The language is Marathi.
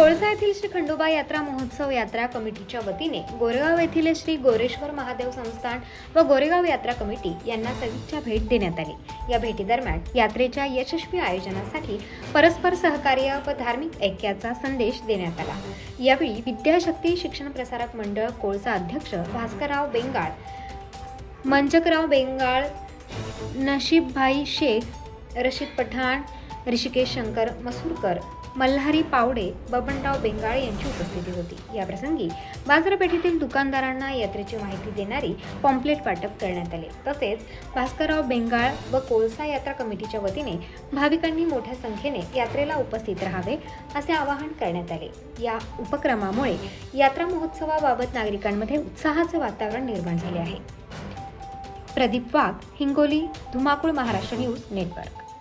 कोळसा येथील श्री खंडोबा यात्रा महोत्सव यात्रा कमिटीच्या वतीने गोरेगाव येथील श्री गोरेश्वर महादेव संस्थान व गोरेगाव यात्रा कमिटी यांना सविच्छा भेट देण्यात आली. या भेटीदरम्यान यात्रेच्या यशस्वी आयोजनासाठी परस्पर सहकार्य व धार्मिक ऐक्याचा संदेश देण्यात आला. यावेळी विद्याशक्ती शिक्षण प्रसारक मंडळ कोळसा अध्यक्ष भास्करराव बेंगाळ मंचकराव बेंगाळ नशीबभाई शेख रशीद पठाण ऋषिकेश शंकर मसूरकर मल्हारी पावडे बबनराव बेंगाळे यांची उपस्थिती होती. या प्रसंगी बाजारपेठेतील दुकानदारांना यात्रेची माहिती देणारी पॉम्पलेट वाटप करण्यात आले. तसेच भास्करराव बेंगाळ व कोळसा यात्रा कमिटीच्या वतीने भाविकांनी मोठ्या संख्येने यात्रेला उपस्थित राहावे असे आवाहन करण्यात आले. या उपक्रमामुळे यात्रा महोत्सवाबाबत नागरिकांमध्ये उत्साहाचे वातावरण निर्माण झाले आहे. प्रदीप वाघ हिंगोली धुमाकूळ महाराष्ट्र न्यूज नेटवर्क.